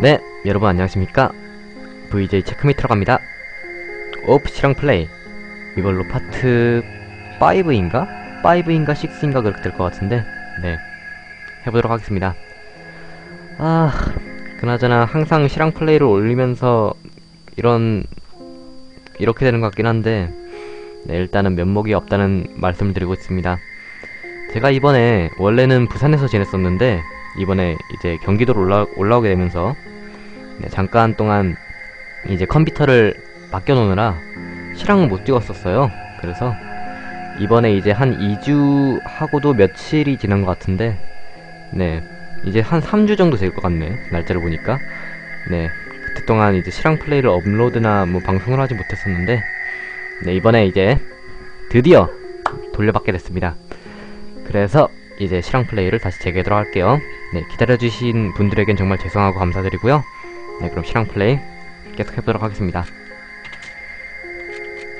네, 여러분 안녕하십니까? VJ 체크미트로 갑니다. 오프치랑 플레이. 이걸로 파트 5인가? 5인가 6인가 그렇게 될 것 같은데, 네. 해보도록 하겠습니다. 아, 그나저나 항상 실황 플레이를 올리면서 이런, 이렇게 되는 것 같긴 한데, 네, 일단은 면목이 없다는 말씀을 드리고 있습니다. 제가 이번에, 원래는 부산에서 지냈었는데, 이번에 이제 경기도로 올라, 올라오게 되면서 네, 잠깐 동안 이제 컴퓨터를 맡겨놓느라 실황을 못 찍었었어요. 그래서 이번에 이제 한 2주 하고도 며칠이 지난 것 같은데 네 이제 한 3주 정도 될 것 같네 날짜를 보니까 네 그때 동안 이제 실황 플레이를 업로드나 뭐 방송을 하지 못했었는데 네 이번에 이제 드디어 돌려받게 됐습니다. 그래서 이제 실황 플레이를 다시 재개하도록 할게요. 네, 기다려주신 분들에겐 정말 죄송하고 감사드리고요. 네, 그럼 실황 플레이 계속 해보도록 하겠습니다.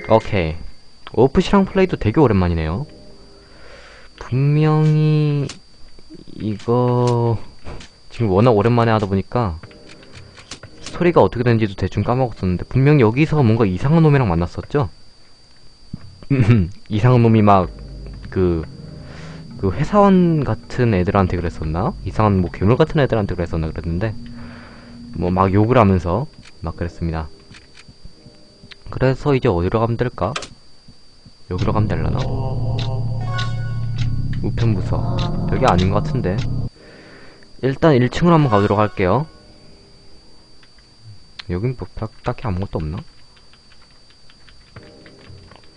오케이. 오프 실황 플레이도 되게 오랜만이네요. 분명히 이거 지금 워낙 오랜만에 하다 보니까 스토리가 어떻게 되는지도 대충 까먹었었는데 분명히 여기서 뭔가 이상한 놈이랑 만났었죠? 이상한 놈이 막그 그 회사원 같은 애들한테 그랬었나? 이상한 뭐 괴물 같은 애들한테 그랬었나 그랬는데 뭐 막 욕을 하면서 막 그랬습니다. 그래서 이제 어디로 가면 될까? 여기로 가면 될라나? 우편 부서 여기 아닌 것 같은데 일단 1층으로 한번 가보도록 할게요. 여긴 뭐 딱, 딱히 아무것도 없나?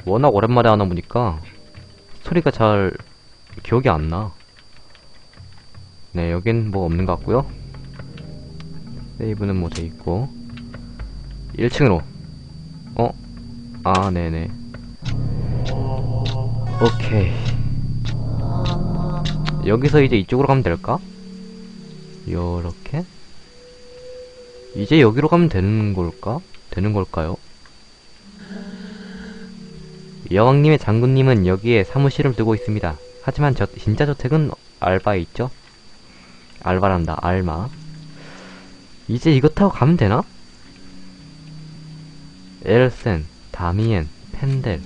워낙 오랜만에 하나 보니까 스토리가 잘 기억이 안 나. 네, 여긴 뭐 없는 것 같고요. 세이브는 뭐 돼 있고. 1층으로. 어? 아, 네네. 오케이. 여기서 이제 이쪽으로 가면 될까? 요렇게? 이제 여기로 가면 되는 걸까? 되는 걸까요? 여왕님의 장군님은 여기에 사무실을 두고 있습니다. 하지만 저 진짜 저택은 알바에 있죠? 알바란다, 알마. 이제 이거 타고 가면 되나? 엘센, 다미엔, 펜델,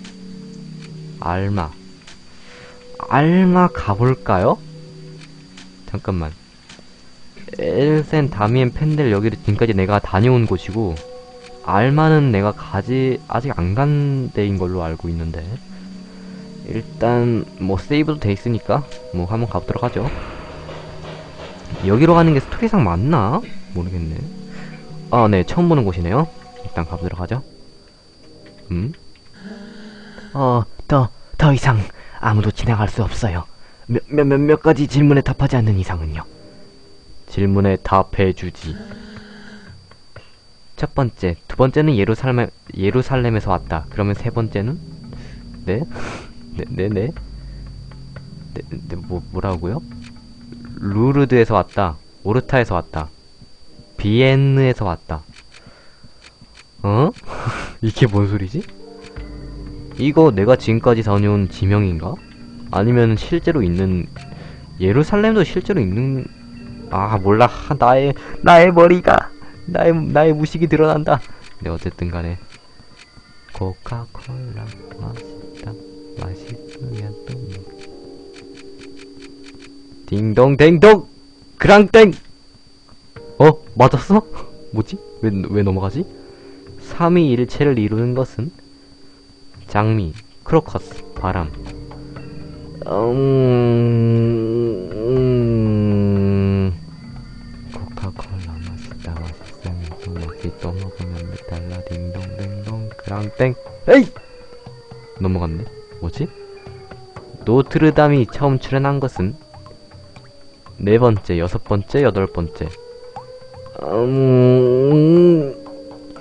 알마. 알마 가볼까요? 잠깐만. 엘센, 다미엔, 펜델 여기를 지금까지 내가 다녀온 곳이고 알마는 내가 가지 아직 안 간 데인 걸로 알고 있는데 일단 뭐 세이브도 돼 있으니까 뭐 한번 가보도록 하죠. 여기로 가는 게 스토리상 맞나? 모르겠네. 아, 네, 처음 보는 곳이네요. 일단 가보도록 하죠. 음? 어, 더, 더 이상 아무도 지나갈 수 없어요. 몇, 몇, 몇, 몇 가지 질문에 답하지 않는 이상은요. 질문에 답해주지. 첫 번째, 두 번째는 예루살렘, 예루살렘에서 왔다. 그러면 세 번째는? 네? 네, 네, 네. 네, 네, 뭐, 뭐라고요? 루르드에서 왔다. 오르타에서 왔다. 비엔느에서 왔다. 어? 이게 뭔 소리지? 이거 내가 지금까지 다녀온 지명인가? 아니면 실제로 있는 예루살렘도 실제로 있는 아 몰라 나의 나의 머리가 나의 나의 무식이 드러난다. 네 어쨌든 간에 코카콜라 맛있다 맛있으면 또 먹. 딩동댕동 그랑땡 어 맞았어? 뭐지? 왜 왜 넘어가지? 3위 일체를 이루는 것은 장미, 크로커스, 바람. 음, 음, 코카콜라 맛있다 맛있으면 먹기 또 먹으면 메달라 딩동댕동 그랑땡 에이 넘어갔네 뭐지? 노트르담이 처음 출연한 것은 네 번째, 여섯 번째, 여덟 번째. 음,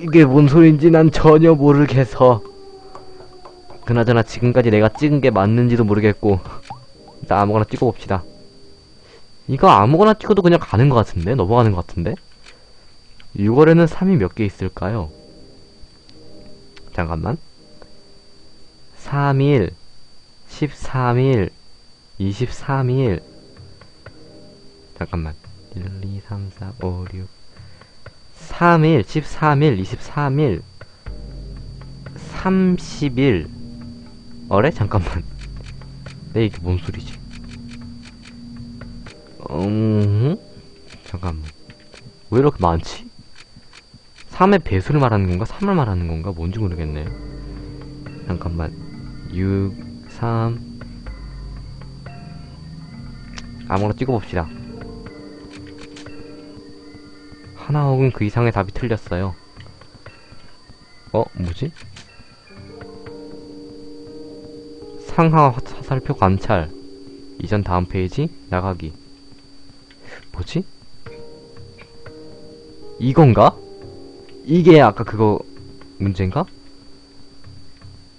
이게 뭔 소린지 난 전혀 모르겠어. 그나저나 지금까지 내가 찍은 게 맞는지도 모르겠고 일단 아무거나 찍어봅시다 이거 아무거나 찍어도 그냥 가는 것 같은데? 넘어가는 것 같은데? 6월에는 3이 몇 개 있을까요? 잠깐만 3일 13일 23일 잠깐만 1, 2, 3, 4, 5, 6 13일, 13일, 23일, 30일. 어래? 잠깐만. 네, 이게 뭔 소리지? 음, 잠깐만. 왜 이렇게 많지? 3의 배수를 말하는 건가? 3을 말하는 건가? 뭔지 모르겠네. 잠깐만. 6, 3. 아무거나 찍어봅시다. 하나 혹은 그 이상의 답이 틀렸어요. 어, 뭐지? 상하 화- 화살표 관찰. 이전 다음 페이지 나가기. 뭐지? 이건가? 이게 아까 그거 문제인가?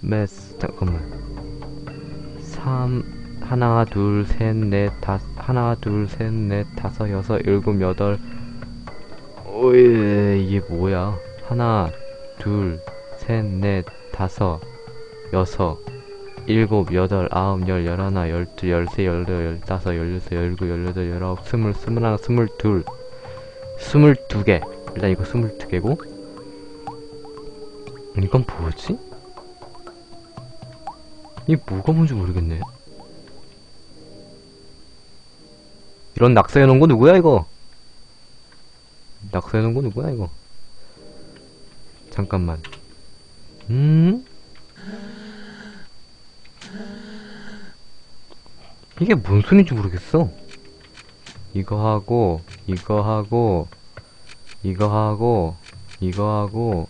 메스 잠깐만. 3 하나 둘 셋 넷 다 하나 둘 셋 넷 다섯 여섯 일곱 여덟 오예 이게 뭐야? 하나 둘 셋 넷 다섯 여섯 일곱 여덟 아홉 열 열하나 열둘 열세 열여덟 열다섯 열여섯 열일곱 열여덟 열아홉 스물 스물하나 스물둘 스물두 개 일단 이거 스물두 개고 이건 뭐지? 이게 뭐가 뭔지 모르겠네. 이런 낙서해놓은 거 누구야 이거? 낙서해놓은 거 누구야 이거? 잠깐만. 음? 이게 뭔 소리인지 모르겠어. 이거 하고 이거 하고 이거 하고 이거 하고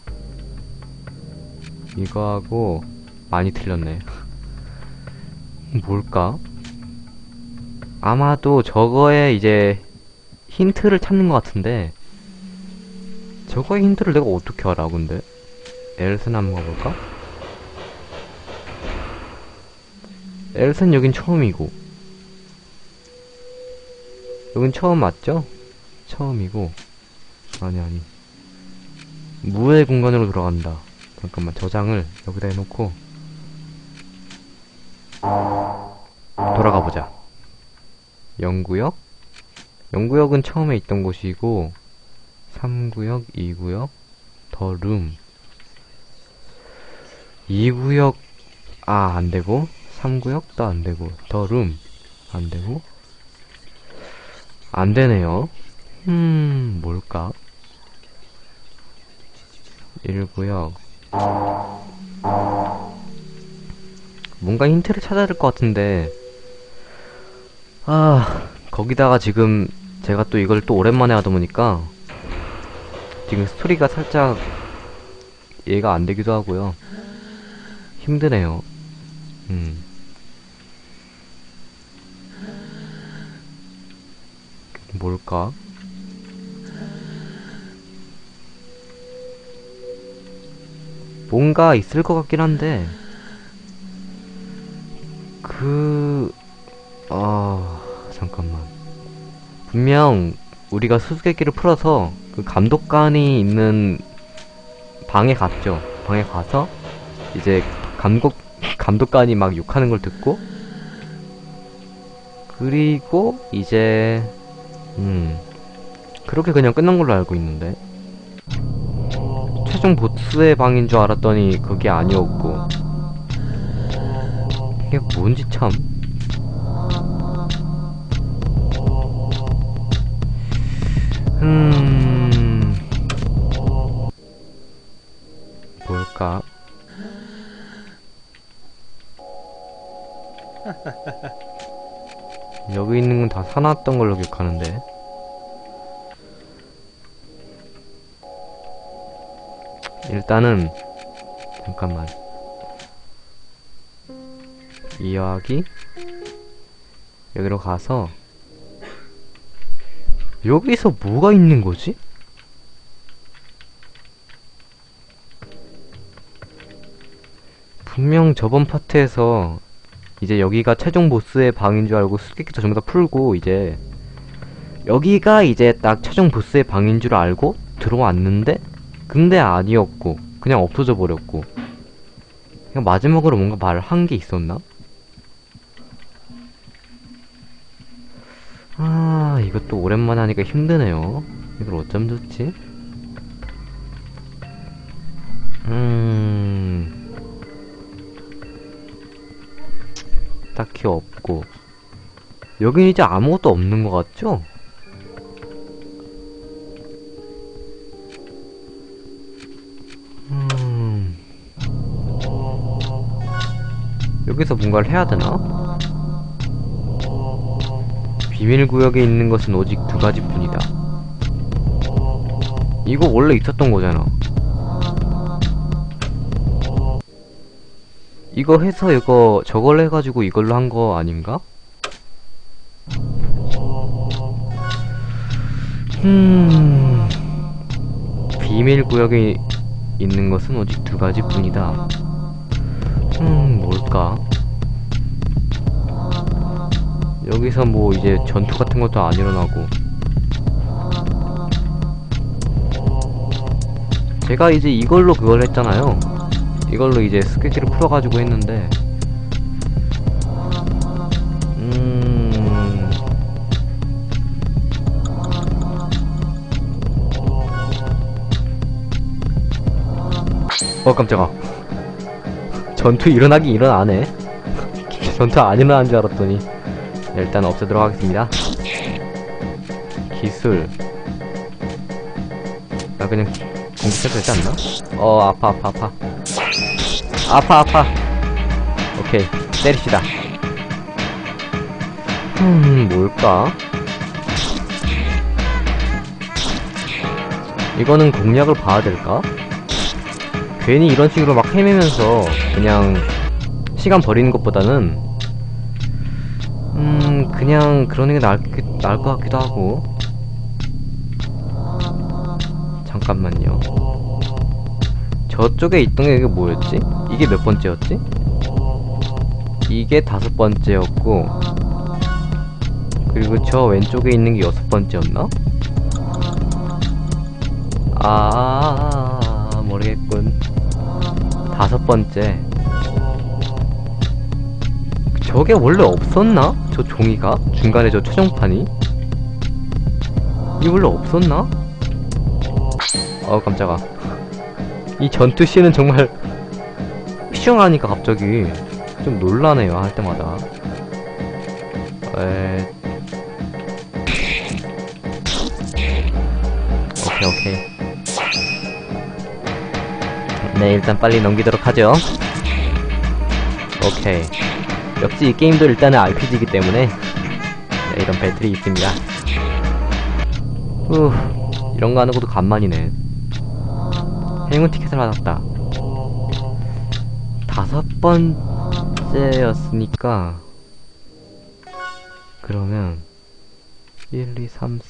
이거 하고 많이 틀렸네 뭘까? 아마도 저거에 이제 힌트를 찾는 것 같은데 저거의 힌트를 내가 어떻게 알아 근데 엘슨 한번 가볼까? 엘슨 여긴 처음이고 여긴 처음 맞죠? 처음이고 아니 아니 무의 공간으로 돌아간다 잠깐만 저장을 여기다 해놓고 돌아가 보자. 0구역? 0구역은 처음에 있던 곳이고 3구역 2구역 더 룸. 2구역 아 안 되고 3구역도 안 되고 더 룸. 안 되고. 안 되네요. 음 뭘까? 1구역. 뭔가 힌트를 찾아야 될 것 같은데 아 거기다가 지금 제가 또 이걸 또 오랜만에 하다 보니까 지금 스토리가 살짝 이해가 안 되기도 하고요. 힘드네요. 음. 뭘까? 뭔가 있을 것 같긴 한데 그... 분명 우리가 수수께끼를 풀어서 그 감독관이 있는 방에 갔죠. 방에 가서 이제 감독 감독관이 막 욕하는 걸 듣고 그리고 이제 음 그렇게 그냥 끝난 걸로 알고 있는데. 최종 보스의 방인 줄 알았더니 그게 아니었고. 이게 뭔지 참 여기 있는 건 다 사놨던 걸로 기억하는데. 일단은 잠깐만. 이야기. 여기로 가서 여기서 뭐가 있는 거지? 분명 저번 파트에서 이제 여기가 최종 보스의 방인 줄 알고 수수께끼도 전부 다 풀고 이제 여기가 이제 딱 최종 보스의 방인 줄 알고 들어왔는데 근데 아니었고 그냥 없어져 버렸고 그냥 마지막으로 뭔가 말을 한 게 있었나? 아 이것도 오랜만에 하니까 힘드네요 이걸 어쩜 좋지? 음. 딱히 없고. 여긴 이제 아무것도 없는 것 같죠? 음. 여기서 뭔가를 해야 되나? 비밀구역에 있는 것은 오직 두 가지뿐이다. 이거 원래 있었던 거잖아. 이거 해서 이거 저걸 해가지고 이걸로 한 거 아닌가? 음... 비밀 구역에 있는 것은 오직 두 가지 뿐이다. 음, 뭘까? 여기서 뭐 이제 전투 같은 것도 안 일어나고. 제가 이제 이걸로 그걸 했잖아요. 이걸로 이제 스케치를 풀어가지고 했는데 음... 어 깜짝아. 전투 일어나긴 일어나네. 전투 안 일어나는 줄 알았더니 일단 없애도록 하겠습니다. 기술. 나 그냥 공격해도 되지 않나? 어 아파 아파 아파 아파 아파. 오케이 때립시다. 음 뭘까? 이거는 공략을 봐야 될까? 괜히 이런 식으로 막 헤매면서 그냥 시간 버리는 것보다는 음 그냥 그러는 게 나을, 게- 나을 것 같기도 하고. 잠깐만요 저쪽에 있던 게 뭐였지? 이게 몇 번째였지? 이게 다섯 번째였고 그리고 저 왼쪽에 있는 게 여섯 번째였나? 아 모르겠군 다섯 번째 저게 원래 없었나? 저 종이가? 중간에 저 최종판이? 이게 원래 없었나? 어 깜짝아 이 전투 씬은 정말 휘황하니까 갑자기 좀 놀라네요 할 때마다. 에... 오케이 오케이. 네 일단 빨리 넘기도록 하죠. 오케이. 역시 이 게임도 일단은 RPG이기 때문에 네, 이런 배틀이 있습니다. 후 이런 거 하는 것도 간만이네 행운 티켓을 받았다. 다섯 번째였으니까 그러면 1, 2, 3, 4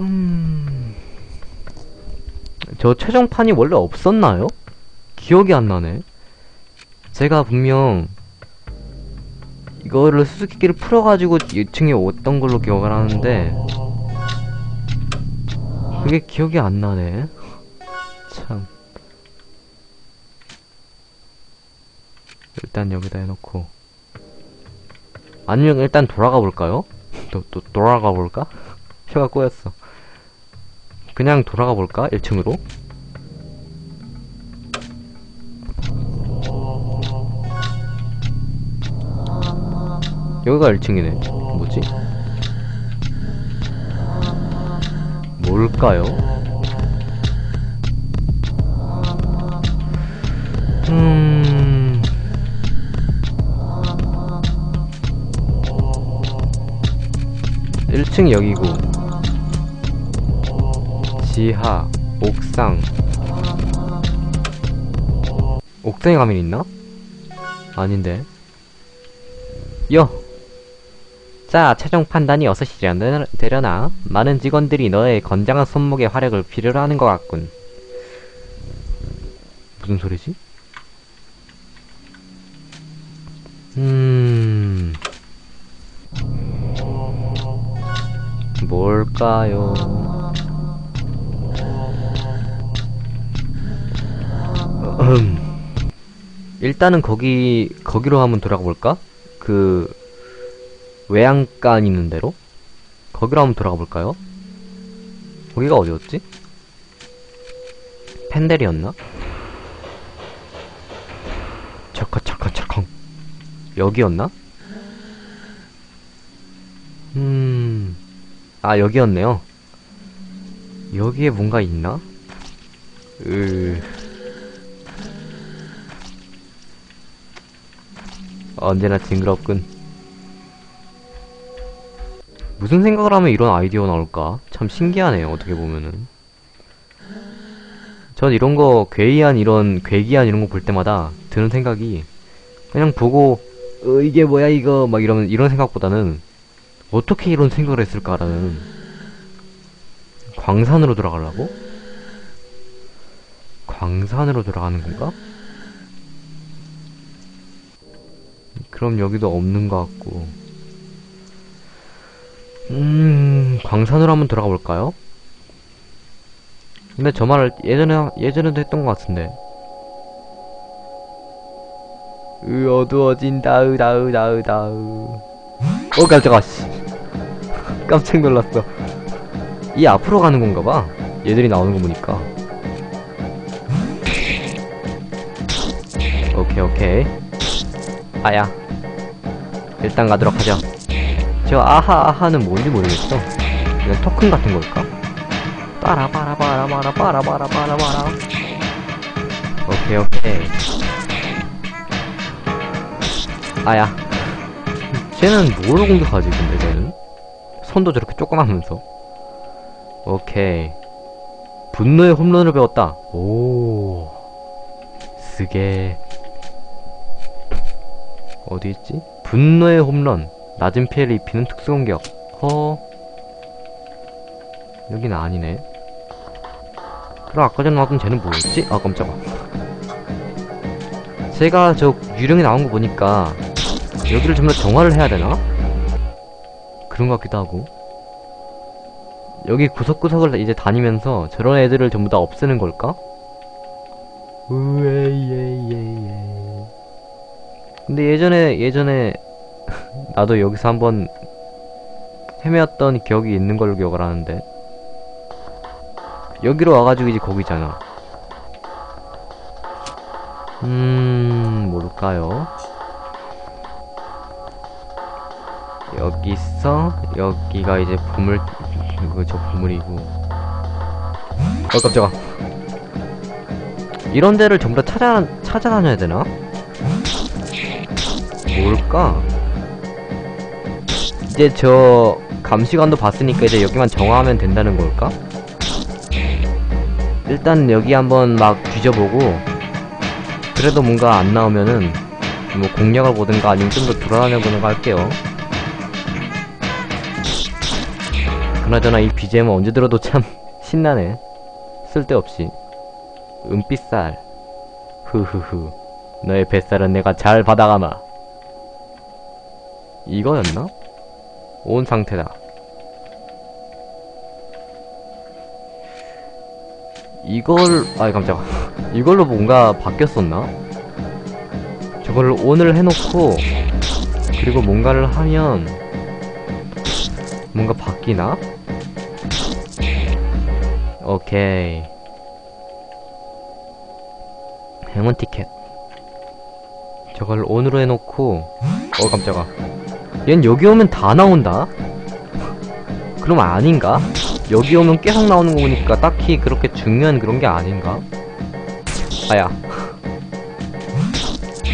음... 저 최종판이 원래 없었나요? 기억이 안 나네. 제가 분명 이거를 수수께끼를 풀어가지고 2층에 왔던 걸로 기억을 하는데 그게 기억이 안 나네. 참. 일단 여기다 해놓고. 아니면 일단 돌아가 볼까요? 또, 또, 돌아가 볼까? 혀가 꼬였어. 그냥 돌아가 볼까? 1층으로? 여기가 1층이네. 뭐지? 뭘까요? 음... 일층 여기고 지하 옥상 옥상에 가면 있나? 아닌데 여! 자, 최종 판단이 6시려 되려나? 많은 직원들이 너의 건장한 손목의 화력을 필요로 하는 것 같군. 무슨 소리지? 음... 뭘까요? 음. 일단은 거기, 거기로 한번 돌아가 볼까? 그, 외양간 있는 대로? 거기로 한번 돌아가 볼까요? 거기가 어디였지? 펜델이었나? 차카 차카 차康 여기였나? 음... 아 여기였네요 여기에 뭔가 있나? 으... 언제나 징그럽군 무슨 생각을 하면 이런 아이디어 나올까? 참 신기하네요 어떻게 보면은 전 이런 거 괴이한 이런 괴기한 이런 거 볼 때마다 드는 생각이 그냥 보고 어 이게 뭐야 이거 막 이러면 이런 생각보다는 어떻게 이런 생각을 했을까라는 광산으로 돌아가려고? 광산으로 돌아가는 건가? 그럼 여기도 없는 것 같고 음... 광산으로 한번 돌아가 볼까요? 근데 저 말을 예전에 예전에도 했던 것 같은데. 으 어두워진다 으 다 으 다 으 다 으. 어 깜짝아 씨. 깜짝 놀랐어. 이 앞으로 가는 건가 봐. 얘들이 나오는 거 보니까. 오케이 오케이. 아야. 일단 가도록 하 죠. 저 아하 아하는 뭔지 모르겠어. 그냥 토큰 같은 걸까? 빠라바라바라바라바라바라바라바라. 오케이 오케이. 아야. 쟤는 뭘로 공격하지 근데 쟤는? 손도 저렇게 조그마면서. 오케이. 분노의 홈런을 배웠다. 오. 쓰게. 어디 있지? 분노의 홈런 낮은 피해를 입히는 특수공격 허 여긴 아니네. 그럼 아까 전에 나왔던 쟤는 뭐였지? 아 깜짝아. 제가 저 유령이 나온 거 보니까 여기를 전부 다 정화를 해야 되나? 그런 것 같기도 하고. 여기 구석구석을 이제 다니면서 저런 애들을 전부 다 없애는 걸까? 우에이에이에이 근데 예전에 예전에 나도 여기서 한번 헤매었던 기억이 있는 걸로 기억을 하는데 여기로 와가지고 이제 거기잖아 음... 뭘까요? 여기서 여기가 이제 보물 이거 저 보물이고 어 깜짝아 이런 데를 전부 다 찾아, 찾아다녀야 되나? 뭘까? 이제 저 감시관도 봤으니까 이제 여기만 정화하면 된다는 걸까? 일단 여기 한번 막 뒤져보고 그래도 뭔가 안 나오면은 뭐 공략을 보든가 아니면 좀 더 돌아다녀보는가 할게요. 그나저나 이 BGM은 언제 들어도 참 신나네. 쓸데없이. 은빛살. 흐흐흐. 너의 뱃살은 내가 잘 받아가마. 이거였나? 온 상태다. 이걸 아이 깜짝아. 이걸로 뭔가 바뀌었었나? 저거를 ON을 해놓고 그리고 뭔가를 하면 뭔가 바뀌나? 오케이. 행운 티켓. 저걸 ON으로 해놓고 어 깜짝아 얜 여기 오면 다 나온다? 그럼 아닌가? 여기 오면 계속 나오는 거 보니까 딱히 그렇게 중요한 그런 게 아닌가? 아야.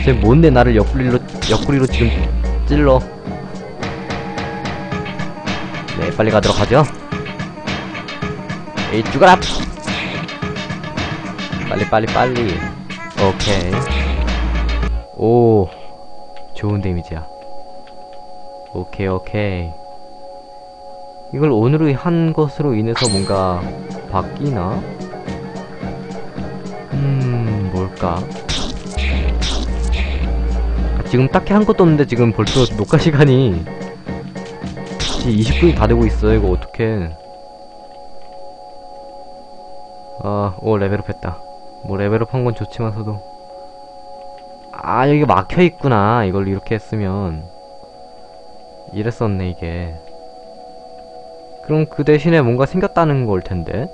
쟤 뭔데 나를 옆구리로, 옆구리로 지금 찔러. 네, 빨리 가도록 하죠. 에이, 죽어라! 빨리, 빨리, 빨리. 오케이. 오. 좋은 데미지야. 오케이, 오케이. 이걸 오늘의 한 것으로 인해서 뭔가 바뀌나? 음, 뭘까? 아, 지금 딱히 한 것도 없는데 지금 벌써 녹화 시간이 20분이 다 되고 있어 이거 어떡해 아, 오 레벨업 했다 뭐 레벨업 한 건 좋지만서도 아 여기 막혀있구나 이걸 이렇게 했으면 이랬었네 이게 그럼 그 대신에 뭔가 생겼다는 걸 텐데.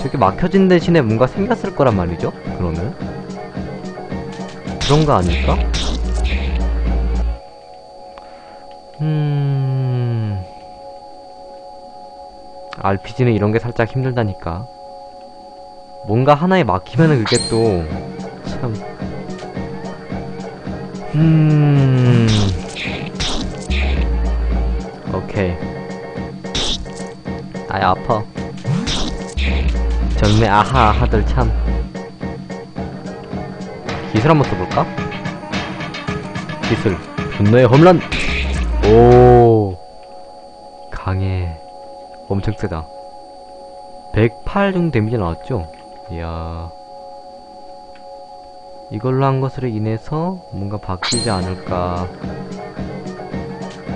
저게 막혀진 대신에 뭔가 생겼을 거란 말이죠? 그러면? 그런 거 아닐까? 음... RPG는 이런 게 살짝 힘들다니까. 뭔가 하나에 막히면은 그게 또, 참. 음... 오케이. 아이, 아파. 전매 아하 아하들 참. 기술 한번 써볼까? 기술. 분노의 홈런! 오. 강해. 엄청 세다. 108 정도 데미지 나왔죠? 이야. 이걸로 한 것으로 인해서 뭔가 바뀌지 않을까.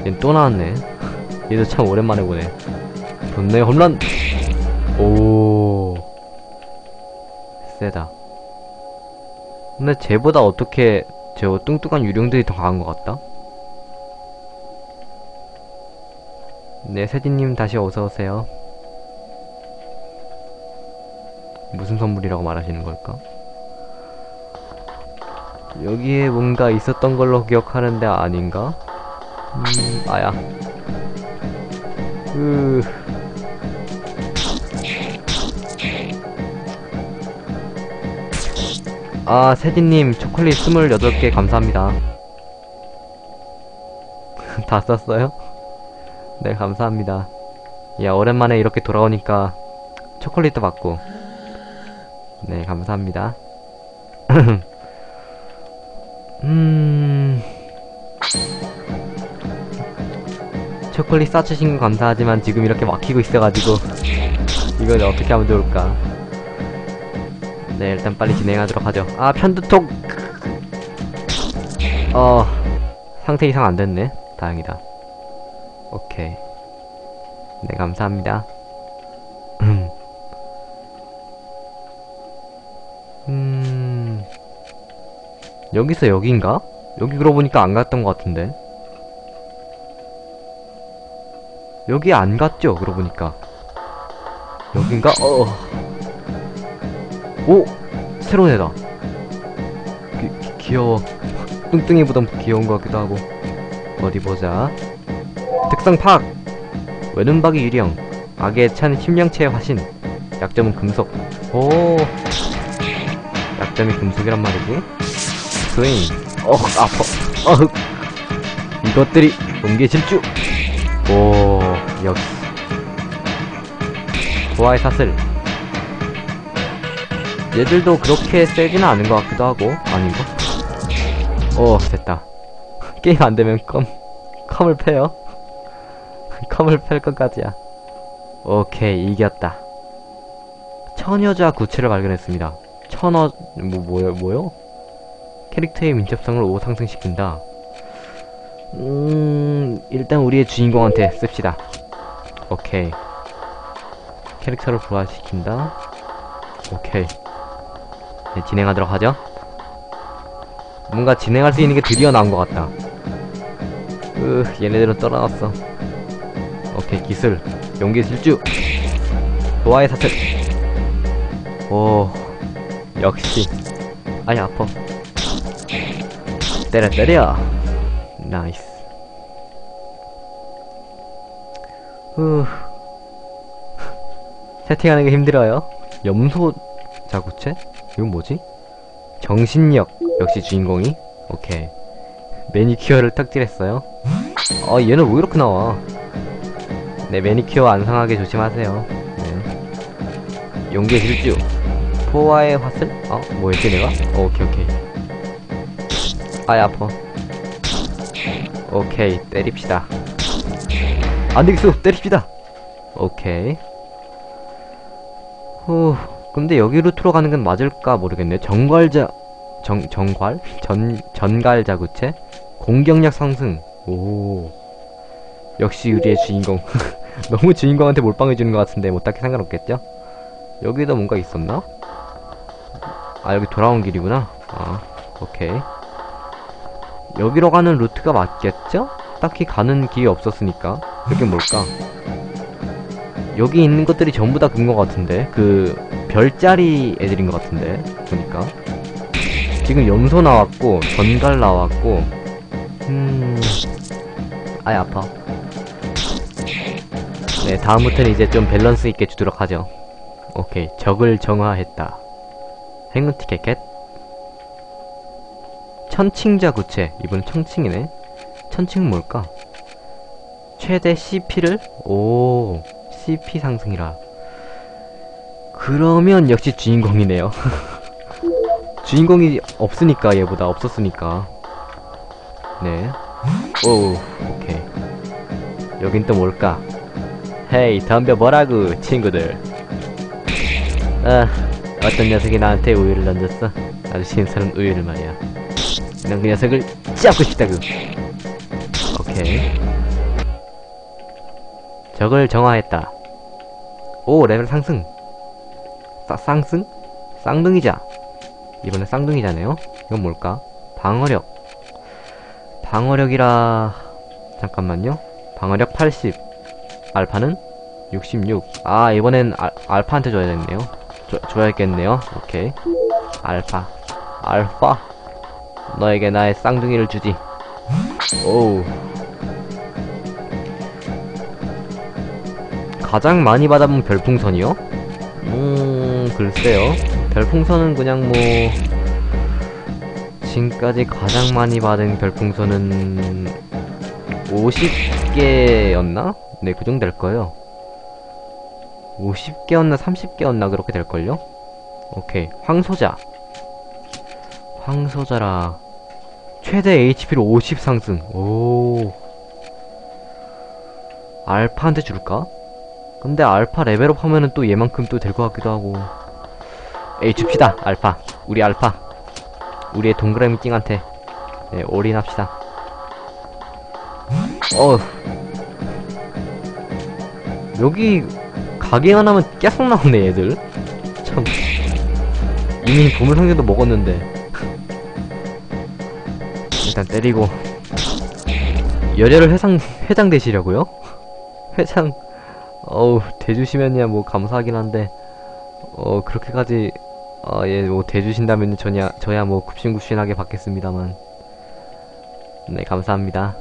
얜 또 나왔네. 얘도 참 오랜만에 보네. 분노의 홈런! 오. 세다. 근데 쟤보다 어떻게 저 뚱뚱한 유령들이 더 강한 것 같다? 네, 세진님 다시 어서오세요. 무슨 선물이라고 말하시는 걸까? 여기에 뭔가 있었던 걸로 기억하는데 아닌가? 음, 아야. 으. 아, 세진님, 초콜릿 28개 감사합니다. 다 썼어요? 네, 감사합니다. 야, 오랜만에 이렇게 돌아오니까 초콜릿도 받고. 네, 감사합니다. 음. 초콜릿 싸주신 거 감사하지만 지금 이렇게 막히고 있어가지고 이걸 어떻게 하면 좋을까? 네, 일단 빨리 진행하도록 하죠. 아, 편두통! 어, 상태 이상 안 됐네. 다행이다. 오케이. 네, 감사합니다. 음, 여기서 여긴가? 여기 그러고 보니까 안 갔던 것 같은데. 여기 안 갔죠? 그러고 보니까. 여긴가? 어. 오! 새로운 애다. 귀, 귀, 귀여워. 뚱뚱이보단 귀여운 것 같기도 하고. 어디 보자. 특성 파악! 외눈박이 유령. 악에 찬 심령체의 화신. 약점은 금속. 오! 약점이 금속이란 말이지? 스윙. 어, 아파. 어, 이것들이 옮개 질주. 오, 역시. 부하의 사슬. 얘들도 그렇게 세지는 않은 것 같기도 하고, 아닌가? 오, 됐다. 게임 안 되면 컴, 컴을 패요. 컴을 팰 것까지야. 오케이, 이겼다. 처녀자 구체를 발견했습니다. 천어, 뭐, 뭐요, 뭐요? 캐릭터의 민첩성을 5 상승시킨다. 음, 일단 우리의 주인공한테 씁시다. 오케이. 캐릭터를 부활시킨다. 오케이. 네, 진행하도록 하죠. 뭔가 진행할 수 있는 게 드디어 나온 것 같다. 으, 얘네들은 떠나갔어. 오케이, 기술. 용기 질주. 노아의 사슬. 오, 역시. 아니, 아파. 때려, 때려. 나이스. 후. 세팅하는 게 힘들어요. 염소 자구체? 이건 뭐지? 정신력. 역시 주인공이. 오케이. 매니큐어를 탁질했어요. 아, 얘는 왜 이렇게 나와? 네, 매니큐어 안 상하게 조심하세요. 네. 용기의 질주. 포화의 화슬? 어? 뭐였지, 내가? 어, 오케이, 오케이. 아이, 아파. 오케이 때립시다 안되겠어. 때립시다. 오케이. 후 근데 여기 루트로 가는 건 맞을까 모르겠네. 정괄자 정 정괄? 전 전갈자 구체? 공격력 상승. 오. 역시 우리의 주인공. 너무 주인공한테 몰빵해 주는 것 같은데 뭐 딱히 상관없겠죠? 여기도 뭔가 있었나? 아 여기 돌아온 길이구나. 아 오케이. 여기로 가는 루트가 맞겠죠? 딱히 가는 길이 없었으니까 여긴 뭘까? 여기 있는 것들이 전부 다 그런 것 같은데? 그 별자리 애들인 것 같은데? 보니까. 지금 염소 나왔고 전갈 나왔고 음 아이 아파. 네 다음부터는 이제 좀 밸런스 있게 주도록 하죠. 오케이 적을 정화했다. 행운 티켓. 천칭자 구체. 이번엔 천칭이네. 천칭은 뭘까 최대 CP를? 오. CP 상승이라. 그러면 역시 주인공이네요. 주인공이 없으니까 얘보다 없었으니까. 네오 오케이. 여긴 또 뭘까? 헤이 덤벼 뭐라고 친구들. 아 어떤 녀석이 나한테 우유를 던졌어? 아주 신선한 우유를 말이야. 난 그 녀석을 잡고 싶다고 오케이 적을 정화했다. 오 레벨 상승. 싸, 쌍승? 쌍둥이자. 이번에 쌍둥이자네요. 이건 뭘까? 방어력. 방어력이라 잠깐만요. 방어력 80 알파는 66 아 이번엔 알, 알파한테 줘야 겠네요. 줘, 줘야겠네요. 오케이. 알파. 알파? 너에게 나의 쌍둥이를 주지. 오우 가장 많이 받아본 별풍선이요? 음 글쎄요 별풍선은 그냥 뭐 지금까지 가장 많이 받은 별풍선은 50개였나? 네, 그 정도 될 거예요. 50개였나 30개였나 그렇게 될걸요? 오케이. 황소자. 황소자라. 최대 HP로 50 상승. 오. 알파한테 줄까? 근데 알파 레벨업 하면은 또 얘만큼 또 될 것 같기도 하고. 에이, 줍시다. 알파. 우리 알파. 우리의 동그라미 찡한테. 네, 올인합시다. 어 여기 가게 하나면 계속 나오네 얘들 참 이미 보물 상자도 먹었는데 일단 때리고 열혈을 회상 회장 되시려고요? 회장 어우 대주시면야 뭐 감사하긴 한데 어 그렇게까지 아예뭐 대주신다면 저야 저야 뭐 굽신굽신하게 받겠습니다만. 네 감사합니다.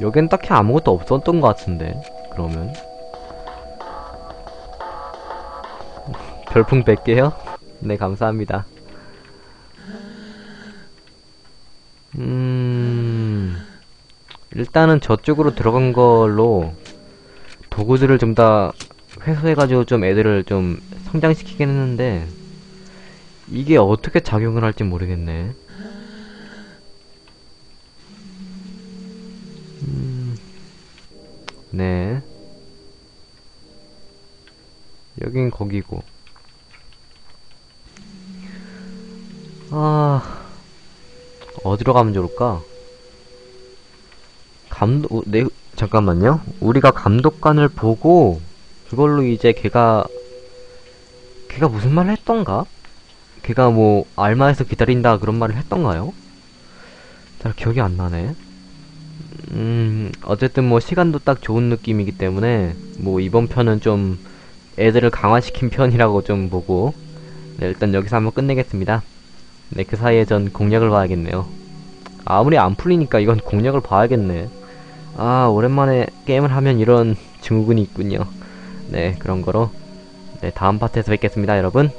여긴 딱히 아무것도 없었던 것 같은데 그러면. 별풍 100개요? 네 감사합니다. 음... 일단은 저쪽으로 들어간 걸로 도구들을 좀 다 회수해가지고 좀 애들을 좀 성장시키긴 했는데 이게 어떻게 작용을 할지 모르겠네 네. 여긴 거기고. 아, 어디로 가면 좋을까? 감독, 네, 잠깐만요. 우리가 감독관을 보고, 그걸로 이제 걔가, 걔가 무슨 말을 했던가? 걔가 뭐, 알마에서 기다린다 그런 말을 했던가요? 잘 기억이 안 나네. 음, 어쨌든 뭐 시간도 딱 좋은 느낌이기 때문에 뭐 이번 편은 좀 애들을 강화시킨 편이라고 좀 보고 네, 일단 여기서 한번 끝내겠습니다. 네, 그 사이에 전 공략을 봐야겠네요. 아무리 안 풀리니까 이건 공략을 봐야겠네. 아, 오랜만에 게임을 하면 이런 증후군이 있군요. 네, 그런 거로 네, 다음 파트에서 뵙겠습니다, 여러분.